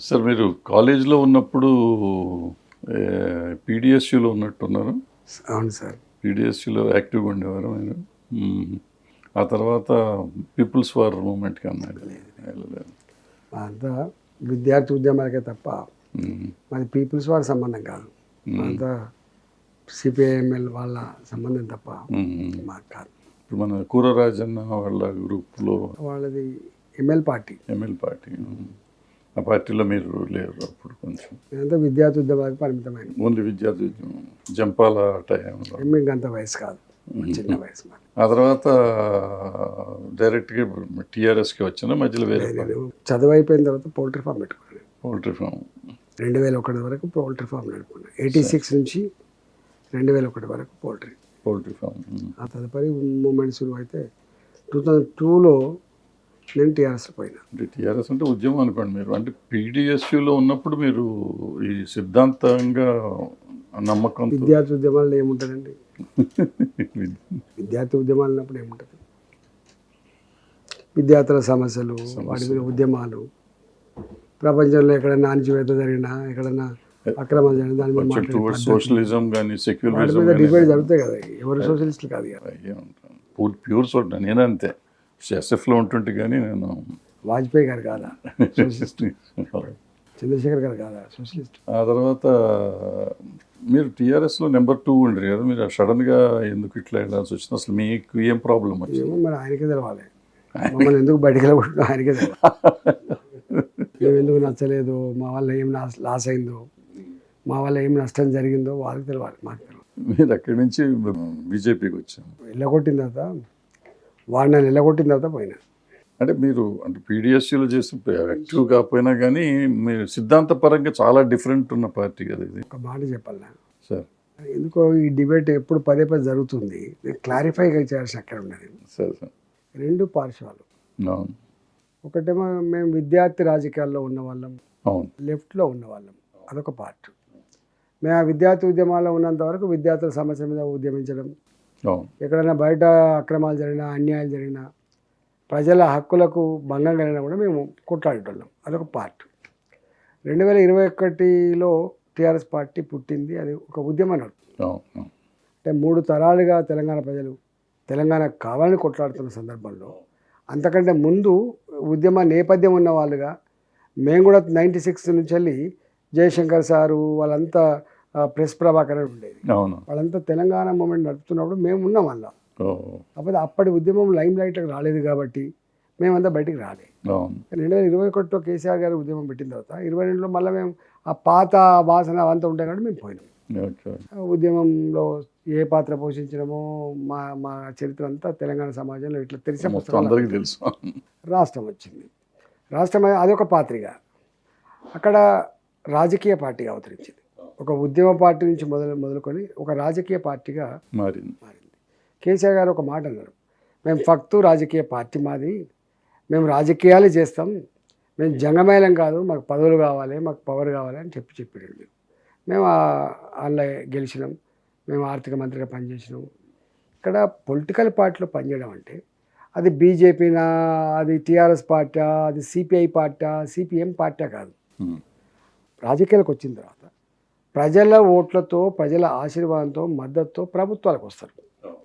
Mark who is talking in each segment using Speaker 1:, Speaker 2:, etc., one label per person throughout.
Speaker 1: Sir మీరు కాలేజీలో ఉన్నప్పుడు పీడిఎస్యూలో ఉన్నట్టున్నారు?
Speaker 2: అవును సార్.
Speaker 1: పీడిఎస్యూలో యాక్టివ్గా ఉండేవారు మీరు. ఆ తర్వాత పీపుల్స్ వార్ మూమెంట్కి
Speaker 2: మా అంతా విద్యార్థి ఉద్యమాలకే తప్ప. మాది పీపుల్స్ వారి సంబంధం కాదు. అంతా సిపిఐఎంఎల్ వాళ్ళ సంబంధం తప్ప. మాకు కాదు.
Speaker 1: ఇప్పుడు మన కూరరాజన్న వాళ్ళ గ్రూప్లో
Speaker 2: వాళ్ళది ఎంఎల్ పార్టీ.
Speaker 1: ఎంఎల్ పార్టీ ఆ పార్టీలో మీరు లేరు అప్పుడు కొంచెం.
Speaker 2: విద్యార్థి పరిమితమైన
Speaker 1: ఓన్లీ విద్యార్థి ఉద్యమం. జంపాల టైంలో.
Speaker 2: మీకు అంత వయసు కాదు. చిన్న వయసు మాది.
Speaker 1: ఆ తర్వాత డైరెక్ట్గా టీఆర్ఎస్కి వచ్చిన మధ్యలో వేరే
Speaker 2: నేను చదువు అయిపోయిన తర్వాత పౌల్ట్రీ ఫామ్ పెట్టుకున్నాను.
Speaker 1: Poultry farm.
Speaker 2: రెండు వేల ఒకటి వరకు పౌల్ట్రీ ఫామ్ నడుపుకున్నాను. ఎయిటీ సిక్స్ నుంచి రెండు వేల ఒకటి వరకు పౌల్ట్రీ.
Speaker 1: Poultry farm.
Speaker 2: ఆ తదుపరి మూమెంట్ శురువు అయితే టూ థౌజండ్ టూలో నేను టీఆర్ఎస్లో పోయినా.
Speaker 1: అంటే టీఆర్ఎస్ అంటే ఉద్యమం అనుకోండి మీరు. అంటే పీడిఎస్యూలో ఉన్నప్పుడు మీరు ఈ సిద్ధాంతంగా నమ్మకం
Speaker 2: విద్యార్థి ఉద్యమాల్లో ఏముంటుందండి? విద్యార్థి ఉద్యమాలు ఉన్నప్పుడు ఏముంటుంది? విద్యార్థుల సమస్యలు వాటి మీద ఉద్యమాలు ప్రపంచంలో ఎక్కడైనా అణచివేత జరిగినా ఎక్కడన్నా అక్రమాలు జరిగినా దాని మీద
Speaker 1: సోషలిజం కానీ సెక్యులరిజం
Speaker 2: డిబేట్ జరుగుతాయి కదా. ఎవరు సోషలిస్టులు కాదు కదా.
Speaker 1: ప్యూర్ ప్యూర్ సోట నేను అంతే ఎస్ఎఫ్లో ఉంటుంటే కానీ నేను
Speaker 2: వాజ్పేయి గారు కాదా? సోషలిస్ట్. చంద్రశేఖర్ గారు కాదా? సోషలిస్ట్.
Speaker 1: ఆ తర్వాత మీరు టీఆర్ఎస్లో నెంబర్ టూ ఉండరు కదా? మీరు సడన్గా ఎందుకు ఇట్లా వెళ్ళాల్సి వచ్చింది? అసలు మీకు ఏం ప్రాబ్లం వచ్చింది?
Speaker 2: మరి ఆయనకే తెలవాలి. మమ్మల్ని ఎందుకు బయటికి వెళ్ళబోతున్నా ఆయనకే తెలవాలి. మేము ఎందుకు నచ్చలేదు? మా వల్ల ఏం లాస్ లాస్ అయిందో? మా వల్ల ఏం నష్టం జరిగిందో వాళ్ళకి తెలవాలి మాకు తెలియదు
Speaker 1: మీరు అక్కడి నుంచి బీజేపీకి వచ్చాను
Speaker 2: వెళ్ళగొట్టిన తర్వాత వాడిని నన్ను వెళ్ళగొట్టిన తర్వాత పోయినా.
Speaker 1: అంటే మీరు అంటే పీడిఎస్సీలో చేసి యాక్టివ్ కాకపోయినా కానీ మీరు సిద్ధాంతపరంగా చాలా డిఫరెంట్ ఉన్న పార్టీ కదా ఇది.
Speaker 2: ఒక మాట చెప్పాలి
Speaker 1: సార్.
Speaker 2: ఎందుకో ఈ డిబేట్ ఎప్పుడు పదే పదే జరుగుతుంది. నేను క్లారిఫైగా చేయాల్సిన అక్కడ ఉన్నది.
Speaker 1: Sir sir.
Speaker 2: రెండు పార్శ్వాలు.
Speaker 1: అవును.
Speaker 2: ఒకటేమో మేము విద్యార్థి రాజకీయాల్లో ఉన్న వాళ్ళం
Speaker 1: అవును.
Speaker 2: లెఫ్ట్లో ఉన్న వాళ్ళం అదొక పార్ట్. మేము ఆ విద్యార్థి ఉద్యమాల్లో ఉన్నంత వరకు విద్యార్థుల సమస్య మీద ఉద్యమించడం. ఎక్కడైనా బయట అక్రమాలు జరిగినా అన్యాయాలు జరిగినా ప్రజల హక్కులకు భంగం కలిగినా కూడా మేము కొట్లాడేటోళ్ళం. అదొక పార్ట్. రెండు వేల ఇరవై ఒకటిలో టీఆర్ఎస్ పార్టీ పుట్టింది. అది ఒక ఉద్యమం.
Speaker 1: అవును.
Speaker 2: అంటే మూడు తరాలుగా తెలంగాణ ప్రజలు తెలంగాణ కావాలని కొట్లాడుతున్న సందర్భంలో అంతకంటే ముందు ఉద్యమ నేపథ్యం ఉన్న వాళ్ళుగా మేము కూడా నైంటీ సిక్స్ నుంచి వెళ్ళి జయశంకర్ సారు వాళ్ళంతా ప్రెస్ ప్రభాకర్ అని ఉండేది.
Speaker 1: అవును.
Speaker 2: వాళ్ళంతా తెలంగాణ మూమెంట్ నడుపుతున్నప్పుడు మేము ఉన్నాం అలా. కాకపోతే అప్పటి ఉద్యమం లైమ్ లైట్కి రాలేదు కాబట్టి మేమంతా బయటికి
Speaker 1: అవును.
Speaker 2: రెండు వేల ఇరవై ఒకటిలో కేసీఆర్ గారు ఉద్యమం పెట్టిన తర్వాత ఇరవై రెండులో మళ్ళీ మేము ఆ పాత వాసన అవంతా ఉంటాయి కాబట్టి మేము పోయినాం. ఉద్యమంలో ఏ పాత్ర పోషించినామో మా మా చరిత్ర అంతా తెలంగాణ సమాజంలో ఇట్లా తెలిసిన
Speaker 1: అందరికీ తెలుసు.
Speaker 2: రాష్ట్రం వచ్చింది. రాష్ట్రం అదొక పాత్రిగా అక్కడ రాజకీయ పార్టీగా అవతరించింది. ఒక ఉద్యమ పార్టీ నుంచి మొదలు మొదలుకొని ఒక రాజకీయ పార్టీగా
Speaker 1: మారింది.
Speaker 2: మారింది. కేసీఆర్ గారు ఒక మాట అన్నారు. మేము ఫక్తు రాజకీయ పార్టీ మాది. మేము రాజకీయాలు చేస్తాం. మేము జంగమేళం కాదు. మాకు పదవులు కావాలి మాకు పవర్ కావాలి అని చెప్పి చెప్పాడు మేము అందులో గెలిచినాం. మేము ఆర్థిక మంత్రిగా పనిచేసినాం. ఇక్కడ పొలిటికల్ పార్టీలో పనిచేయడం అంటే అది బీజేపీనా అది టీఆర్ఎస్ పార్టీ అది సిపిఐ పార్టీ సిపిఎం పార్టీ కాదు. రాజకీయాలకు వచ్చిన తర్వాత ప్రజల ఓట్లతో ప్రజల ఆశీర్వాదంతో మద్దతుతో ప్రభుత్వాలకు వస్తారు.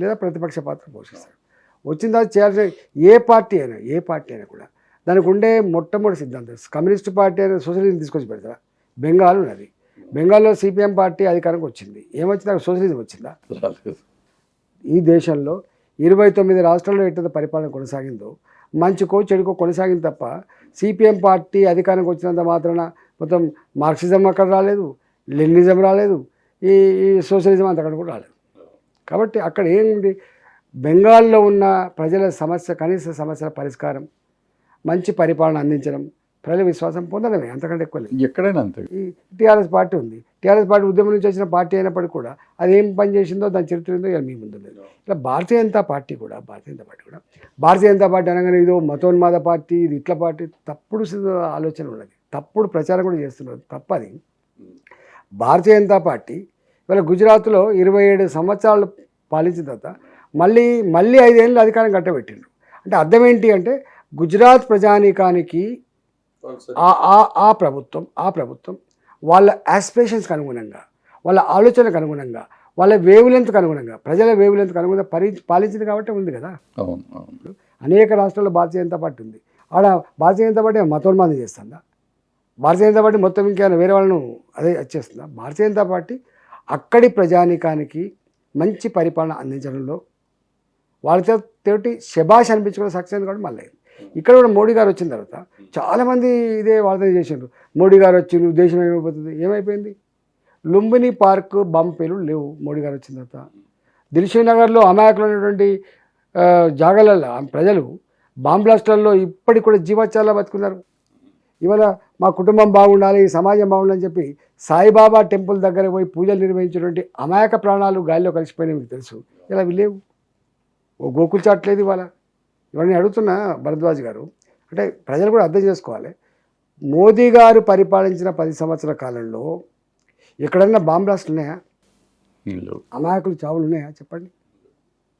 Speaker 2: లేదా ప్రతిపక్ష పాత్ర పోషిస్తారు. వచ్చిన తర్వాత చేయాల్సిన ఏ పార్టీ అయినా ఏ పార్టీ అయినా కూడా దానికి ఉండే మొట్టమొదటి సిద్ధాంతం కమ్యూనిస్ట్ పార్టీ అయినా సోషలిజం తీసుకొచ్చి పెడతారా? బెంగాల్ ఉన్నది. బెంగాల్లో సిపిఎం పార్టీ అధికారంకి వచ్చింది. ఏమొచ్చింది? అక్కడ సోషలిజం వచ్చిందా? ఈ దేశంలో ఇరవై తొమ్మిది రాష్ట్రాల్లో ఎట్ట పరిపాలన కొనసాగిందో మంచుకో చెడుకో కొనసాగింది తప్ప సిపిఎం పార్టీ అధికారానికి వచ్చినంత మాత్రాన మొత్తం మార్క్సిజం అక్కడ రాలేదు. లెనిజం రాలేదు ఈ ఈ సోషలిజం అంత అక్కడ కూడా రాలేదు. కాబట్టి అక్కడ ఏంటి బెంగాల్లో ఉన్న ప్రజల సమస్య కనీస సమస్యల పరిష్కారం మంచి పరిపాలన అందించడం ప్రజల విశ్వాసం పొందడమే అంతకంటే ఎక్కువ లేదు.
Speaker 1: ఎక్కడైనా అంతే.
Speaker 2: ఈ టీఆర్ఎస్ పార్టీ ఉంది. టీఆర్ఎస్ పార్టీ ఉద్యమం నుంచి వచ్చిన పార్టీ అయినప్పటికీ కూడా అది ఏం పని చేసిందో దాని చరిత్ర ఏందో మీ ముందు లేదు. ఇట్లా భారతీయ జనతా పార్టీ కూడా భారతీయ జనతా పార్టీ కూడా భారతీయ జనతా పార్టీ అనగానే ఇదో మతోన్మాద పార్టీ ఇది ఇట్ల పార్టీ తప్పుడు ఆలోచన ఉన్నది. తప్పుడు ప్రచారం కూడా చేస్తున్నారు. తప్పది. భారతీయ జనతా పార్టీ ఇవాళ గుజరాత్లో ఇరవై ఏడు సంవత్సరాలు పాలించిన తర్వాత మళ్ళీ మళ్ళీ ఐదేళ్ళు అధికారం కట్టబెట్టిండ్రు. అంటే అర్థం ఏంటి అంటే గుజరాత్ ప్రజానీకానికి ఆ ఆ- ఆ ప్రభుత్వం ఆ ప్రభుత్వం వాళ్ళ ఆస్పిరేషన్స్కి అనుగుణంగా వాళ్ళ ఆలోచనకు అనుగుణంగా వాళ్ళ వేవులెంత్కు అనుగుణంగా ప్రజల వేవులెంత్కు అనుగుణంగా పరి పాలించింది కాబట్టి ఉంది కదా. అనేక రాష్ట్రాల్లో భారతీయ జనతా పార్టీ ఉంది. ఆడ భారతీయ జనతా పార్టీ మతోన్మాదం చేస్తుందా? భారతీయ జనతా పార్టీ మొత్తం ఇంకేమైనా వేరే వాళ్ళను అదే వచ్చేస్తుంది భారతీయ జనతా పార్టీ అక్కడి ప్రజానీకానికి మంచి పరిపాలన అందించడంలో వాళ్ళతో తోటి శబాష్ అనిపించుకున్న సక్సెస్ కూడా మళ్ళీ. ఇక్కడ కూడా మోడీ గారు వచ్చిన తర్వాత చాలామంది ఇదే వార్త చేసిండ్రు. మోడీ గారు వచ్చిండ్రు దేశం ఏమైపోతుంది? ఏమైపోయింది? లుంబిని పార్క్ బంపేలు లేవు మోడీ గారు వచ్చిన తర్వాత. దిల్షీ నగర్లో అమాయకులైనటువంటి ఉన్నటువంటి జాగాలలో ప్రజలు బాంబ్లాస్టర్లో ఇప్పటికి కూడా జీవోత్సవాల్లో బతుకున్నారు. ఇవాళ మా కుటుంబం బాగుండాలి సమాజం బాగుండాలని చెప్పి సాయిబాబా టెంపుల్ దగ్గర పోయి పూజలు నిర్వహించినటువంటి అమాయక ప్రాణాలు గాలిలో కలిసిపోయినాయి మీకు తెలుసు. ఇలా అవి లేవు ఓ గోకుల్ చాట్లేదు ఇవాళ. ఇవన్నీ అడుగుతున్నా భరద్వాజ్ గారు. అంటే ప్రజలు కూడా అర్థం చేసుకోవాలి. మోదీ గారు పరిపాలించిన పది సంవత్సరాల కాలంలో ఎక్కడన్నా బాంబ్ బ్లాస్ట్లు ఉన్నాయా. అమాయకులు చావులు ఉన్నాయా? చెప్పండి.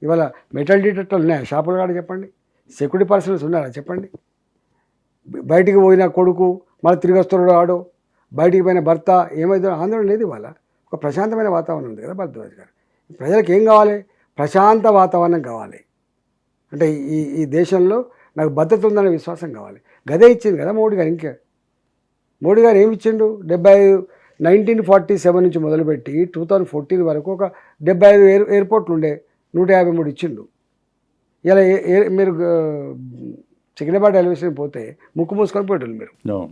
Speaker 2: ఇవాళ మెటల్ డిటెక్టర్లు ఉన్నాయా? షాపులు కాడ చెప్పండి. సెక్యూరిటీ పర్సన్స్ ఉన్నారా? చెప్పండి. బయటికి పోయిన కొడుకు మళ్ళీ తిరిగి వస్తున్నాడు ఆడు. బయటికి పోయిన భర్త ఏమైందో ఆందోళన లేదు ఇవాళ. ఒక ప్రశాంతమైన వాతావరణం ఉంది కదా భరద్వాజ్ గారు. ప్రజలకు ఏం కావాలి? ప్రశాంత వాతావరణం కావాలి. అంటే ఈ ఈ దేశంలో నాకు భద్రత ఉందనే విశ్వాసం కావాలి. గదే ఇచ్చింది కదా మోడీ గారు ఇంకా. మోడీ గారు ఏమి ఇచ్చిండు? డెబ్బై ఐదు నైన్టీన్ ఫార్టీ సెవెన్ నుంచి మొదలుపెట్టి టూ థౌజండ్ ఫోర్టీన్ వరకు ఒక డెబ్బై ఐదు ఎయిర్ ఎయిర్పోర్ట్లు ఉండే. నూట యాభై మూడు ఇచ్చిండు. ఇలా మీరు చికెనబాట ఎలివేషన్ పోతే ముక్కు మూసుకొని పోయేటోళ్ళు మీరు.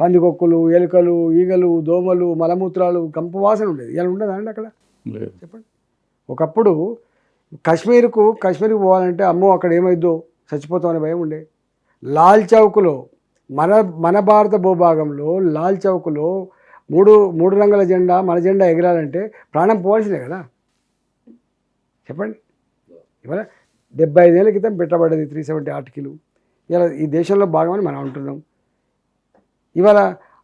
Speaker 2: పందికొక్కులు ఎలుకలు ఈగలు దోమలు మలమూత్రాలు కంపు వాసన ఉండేది. ఇలా ఉండదా అండి అక్కడ? చెప్పండి. ఒకప్పుడు కాశ్మీర్కు కాశ్మీర్కి పోవాలంటే అమ్మో అక్కడ ఏమైద్దో చచ్చిపోతామనే భయం ఉండే. లాల్ చౌక్లో మన మన భారత భూభాగంలో లాల్ చౌక్లో మూడు మూడు రంగుల జెండా మన జెండా ఎగరాలంటే ప్రాణం పోవాల్సిందే కదా. చెప్పండి. ఇవాళ డెబ్బై ఐదేళ్ళ క్రితం పెట్టబడ్డది త్రీ సెవెంటీ ఆర్టికల్. ఇలా ఈ దేశంలో భాగమని మనం అంటున్నాం. ఇవాళ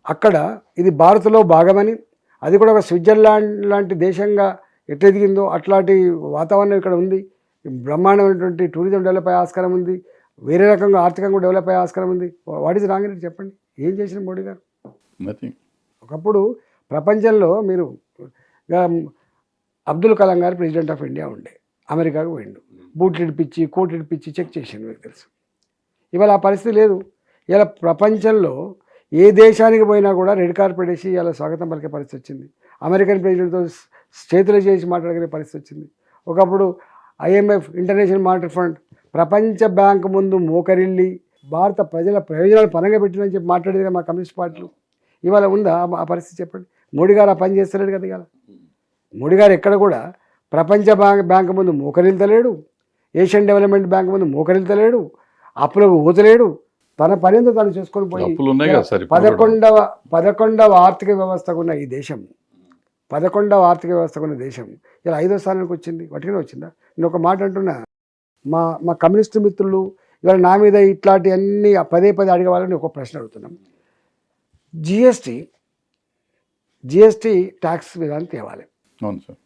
Speaker 2: అక్కడ ఇది భారత్లో భాగమని అది కూడా ఒక స్విట్జర్లాండ్ లాంటి దేశంగా ఎట్లా ఎదిగిందో అట్లాంటి వాతావరణం ఇక్కడ ఉంది. బ్రహ్మాండమైనటువంటి టూరిజం డెవలప్ అయ్యే ఆస్కారం ఉంది. వేరే రకంగా ఆర్థికంగా డెవలప్ అయ్యే ఆస్కారం ఉంది. వాట్ ఈజ్ రాంగ్ అని చెప్పండి. ఏం చేసిన మోడీ గారు?
Speaker 1: నథింగ్
Speaker 2: ఒకప్పుడు ప్రపంచంలో మీరు అబ్దుల్ కలాం గారు ప్రెసిడెంట్ ఆఫ్ ఇండియా ఉండే. అమెరికాకు పోయిండు. బూట్లు ఇడిపించి కోట్ ఇడిపించి చెక్ చేసిండు మీకు తెలుసు. ఇవాళ ఆ పరిస్థితి లేదు. ఇలా ప్రపంచంలో ఏ దేశానికి పోయినా కూడా రెడ్ కార్పెట్ వేసి ఇలా స్వాగతం పలికే పరిస్థితి వచ్చింది. అమెరికన్ ప్రెసిడెంట్తో చేతులు చేసి మాట్లాడగలిగే పరిస్థితి వచ్చింది. ఒకప్పుడు ఐఎంఎఫ్ ఇంటర్నేషనల్ మానిటరీ ఫండ్ ప్రపంచ బ్యాంక్ ముందు మోకరిల్లి భారత ప్రజల ప్రయోజనాలు పనంగా పెట్టినని చెప్పి మాట్లాడేది మా కమ్యూనిస్ట్ పార్టీలు. ఇవాళ ఉందా ఆ- ఆ పరిస్థితి చెప్పండి. మోడీ గారు ఆ పని చేస్తలేడు కదా ఇవాళ. మోడీ గారు ఎక్కడ కూడా ప్రపంచ బ్యాంక్ బ్యాంక్ ముందు మోకరిల్తలేడు. ఏషియన్ డెవలప్మెంట్ బ్యాంక్ ముందు మోకరిల్తలేడు. అప్పులకు ఊతలేడు తన పనితో తను చేసుకొని పోయి. పదకొండవ పదకొండవ ఆర్థిక వ్యవస్థకు ఉన్న ఈ దేశం. పదకొండవ ఆర్థిక వ్యవస్థకు ఉన్న దేశం. ఇలా ఐదో స్థానానికి వచ్చింది. వాటికనే వచ్చిందా? నేను ఒక మాట అంటున్నా. మా మా కమ్యూనిస్టు మిత్రులు ఇవాళ నా మీద ఇట్లాంటి అన్ని పదే పదే అడిగే వాళ్ళని ఒక ప్రశ్న అడుగుతున్నాం. జిఎస్టీ జిఎస్టీ ట్యాక్స్ విధానం తేవాలి.
Speaker 1: అవును సార్.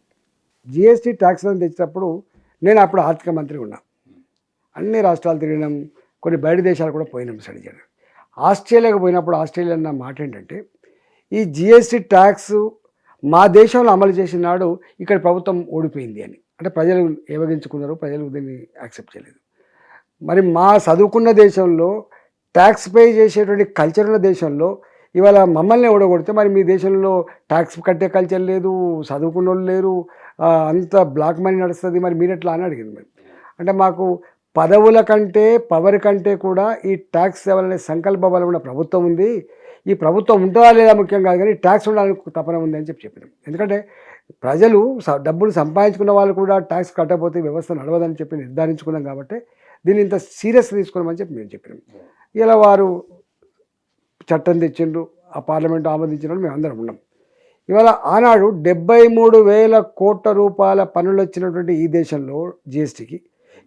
Speaker 2: జిఎస్టీ ట్యాక్స్ అని తెచ్చినప్పుడు నేను అప్పుడు ఆర్థిక మంత్రి ఉన్నా. అన్ని రాష్ట్రాలు తిరిగినాం. కొన్ని బయట దేశాలు కూడా పోయినాం స్టడీ చేయడం ఆస్ట్రేలియాకి పోయినప్పుడు ఆస్ట్రేలియా అన్న మాట ఏంటంటే ఈ జిఎస్టీ ట్యాక్స్ మా దేశంలో అమలు చేసిన నాడు ఇక్కడ ప్రభుత్వం ఓడిపోయింది అని. అంటే ప్రజలు ఏవగించుకున్నారు ప్రజలు దీన్ని యాక్సెప్ట్ చేయలేదు. మరి మా చదువుకున్న దేశంలో ట్యాక్స్ పే చేసేటువంటి కల్చర్ ఉన్న దేశంలో ఇవాళ మమ్మల్ని ఓడగొడితే మరి మీ దేశంలో ట్యాక్స్ కట్టే కల్చర్ లేదు చదువుకున్న వాళ్ళు లేరు అంత బ్లాక్ మనీ నడుస్తుంది మరి మీరు ఎట్లా అని అడిగింది మరి. అంటే మాకు పదవుల కంటే పవర్ కంటే కూడా ఈ ట్యాక్స్ ఇవ్వాలనే సంకల్ప బలం ఉన్న ప్రభుత్వం ఉంది. ఈ ప్రభుత్వం ఉంటుందా లేదా ముఖ్యం కాదు కానీ ట్యాక్స్ ఉండాలని తపన ఉంది అని చెప్పి చెప్పినాం. ఎందుకంటే ప్రజలు డబ్బులు సంపాదించుకున్న వాళ్ళు కూడా ట్యాక్స్ కట్టకపోతే వ్యవస్థ నడవదని చెప్పి నిర్ధారించుకున్నాం కాబట్టి దీన్ని ఇంత సీరియస్ తీసుకున్నామని చెప్పి మేము చెప్పినాం. ఇలా వారు చట్టం తెచ్చిండ్రు ఆ పార్లమెంట్ ఆమోదించిన మేము అందరం ఉన్నాం. ఇవాళ ఆనాడు డెబ్బై మూడు వేల కోట్ల రూపాయల పన్నులు వచ్చినటువంటి ఈ దేశంలో జిఎస్టీకి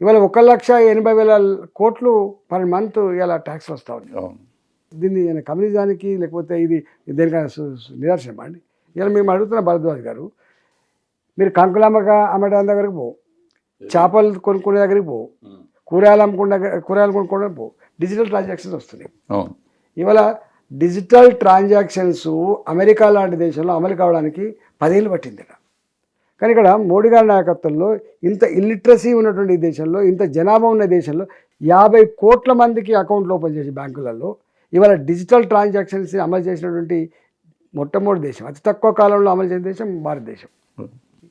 Speaker 2: ఇవాళ ఒక లక్ష ఎనభై వేల కోట్లు పర్ మంత్ ఇలా ట్యాక్స్ వస్తూ ఉంది.
Speaker 1: అవును.
Speaker 2: దీన్ని ఈయన కమ్యూనిజానికి లేకపోతే ఇది దేనికైనా నిదర్శనం అండి? ఇలా మేము అడుగుతున్న భరద్వాజ్ గారు మీరు కంకులమ్మక అమ్మటం దగ్గరికి పో చేపలు కొనుక్కునే దగ్గరికి పో కూరగాయలు అమ్ముకున్న కూరగాయలు కొనుక్కోవడం పో డిజిటల్ ట్రాన్సాక్షన్స్ వస్తున్నాయి. ఇవాళ డిజిటల్ ట్రాన్సాక్షన్స్ అమెరికా లాంటి దేశంలో అమలు కావడానికి పదేళ్ళు పట్టింది కానీ ఇక్కడ మోడీ గారి నాయకత్వంలో ఇంత ఇల్లిటరసీ ఉన్నటువంటి దేశంలో ఇంత జనాభా ఉన్న దేశంలో యాభై కోట్ల మందికి అకౌంట్లు ఓపెన్ చేసి బ్యాంకులలో ఇవాళ డిజిటల్ ట్రాన్సాక్షన్స్ అమలు చేసినటువంటి మొట్టమొదటి దేశం అతి తక్కువ కాలంలో అమలు చేసిన దేశం భారతదేశం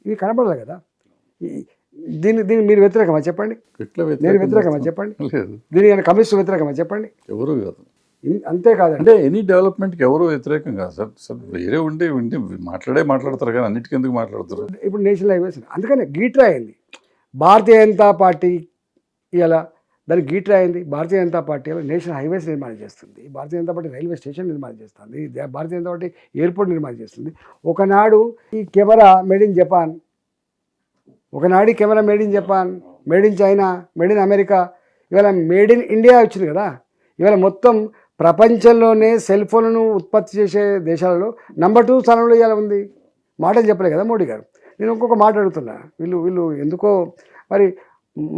Speaker 2: ఇది కనపడదు కదా? దీన్ని దీన్ని మీరు వ్యతిరేకమా చెప్పండి? నేను వ్యతిరేకమా
Speaker 1: వ్యతిరేకం
Speaker 2: చెప్పండి? దీని కమ్యూనిస్ట్ వ్యతిరేకమా చెప్పండి?
Speaker 1: ఎవరు కాదు.
Speaker 2: అంతేకాదండి.
Speaker 1: అంటే ఎనీ డెవలప్మెంట్కి ఎవరు వ్యతిరేకం కాదు సార్. సార్ వేరే ఉండి ఉండి మాట్లాడే మాట్లాడతారు కానీ అన్నిటికీ ఎందుకు మాట్లాడతారు?
Speaker 2: ఇప్పుడు నేషనల్ హైవేస్ అందుకనే గీట్రా అయింది. భారతీయ జనతా పార్టీ ఇలా దానికి గీట్రా అయింది. Bharatiya Janata party national highways నిర్మాణం చేస్తుంది. Bharatiya Janata party railway station నిర్మాణం చేస్తుంది. భారతీయ జనతా పార్టీ ఎయిర్పోర్ట్ నిర్మాణం చేస్తుంది. ఒకనాడు ఈ కెమెరా మేడ్ ఇన్ జపాన్. ఒకనాడు ఈ camera made in Japan made in China made in America. ఇవాళ మేడ్ ఇన్ ఇండియా వచ్చింది కదా. ఇవాళ మొత్తం ప్రపంచంలోనే సెల్ ఫోన్లను ఉత్పత్తి చేసే దేశాలలో నంబర్ టూ స్థానంలో ఇవాళ ఉంది. మాటలు చెప్పలే కదా మోడీ గారు. నేను ఇంకొక మాట అడుగుతున్నా. వీళ్ళు వీళ్ళు ఎందుకో మరి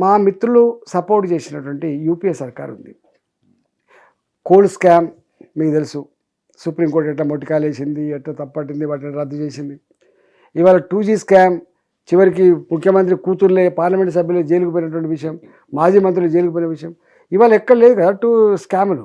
Speaker 2: మా మిత్రులు సపోర్ట్ చేసినటువంటి యూపీఏ సర్కార్ ఉంది. కోల్డ్ స్కామ్ మీకు తెలుసు. సుప్రీంకోర్టు ఎట్లా మొట్టికాలేసింది ఎట్లా తప్పట్టింది వాటిని రద్దు చేసింది. ఇవాళ టూ జీ స్కామ్ చివరికి ముఖ్యమంత్రి కూతుర్లే పార్లమెంట్ సభ్యులు జైలుకు పోయినటువంటి విషయం మాజీ మంత్రులు జైలుకు పోయిన విషయం. ఇవాళ ఎక్కడ లేదు కదా టూ స్కాములు.